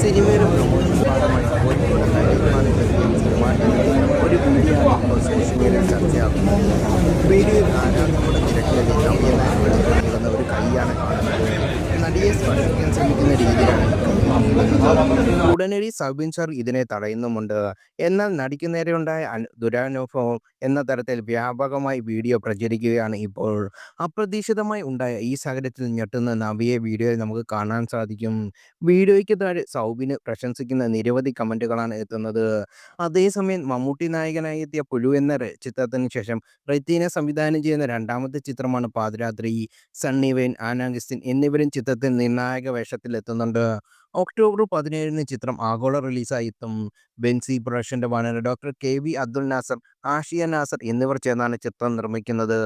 സിനിമയുടെ പ്രമോഷൻ ഭാഗമായി കോഴിക്കോട് തീരുമാനം ഒരു വീഡിയോ സോഷ്യൽ മീഡിയ ചർച്ചയാകുന്നു വീഡിയോ ആരാധനയുടെ തിരക്കിലെത്തി നവ്യ നായകൻ ഒരു കൈയാണ് കാണുന്നത് നടിയെ സ്പർശിക്കാൻ ശ്രമിക്കുന്ന രീതിയിലാണ് ഉടനടി സൗബിൻ ഇതിനെ തടയുന്നുമുണ്ട്. എന്നാൽ നടിക്കു നേരെയുണ്ടായ ദുരാനുഭവം എന്ന തരത്തിൽ വ്യാപകമായി വീഡിയോ പ്രചരിക്കുകയാണ് ഇപ്പോൾ. അപ്രതീക്ഷിതമായി ഉണ്ടായ ഈ സാഹചര്യത്തിൽ ഞെട്ടുന്ന നവിയെ വീഡിയോയിൽ നമുക്ക് കാണാൻ സാധിക്കും. വീഡിയോയ്ക്ക് താഴെ സൗബിന് പ്രശംസിക്കുന്ന നിരവധി കമന്റുകളാണ് എത്തുന്നത്. അതേസമയം മമ്മൂട്ടി നായകനായി എത്തിയ പുഴു എന്ന ചിത്രത്തിന് ശേഷം റെത്തീനെ സംവിധാനം ചെയ്യുന്ന രണ്ടാമത്തെ ചിത്രമാണ് പാതിരാത്രി. സണ്ണി വെയിൻ ആനാഗസ്റ്റിൻ എന്നിവരും ചിത്രത്തിൽ നിർണായക വേഷത്തിൽ എത്തുന്നുണ്ട് ഒക്ടോബർ പതിനേഴിന് ചിത്രം ആഗോള റിലീസായി. എത്തും Benzy പ്രൊഡക്ഷന്റെ banner doctor K V Abdul Nasser Ashiya Nasser എന്നിവർ ചേർന്നാണ് ചിത്രം നിർമ്മിക്കുന്നത്.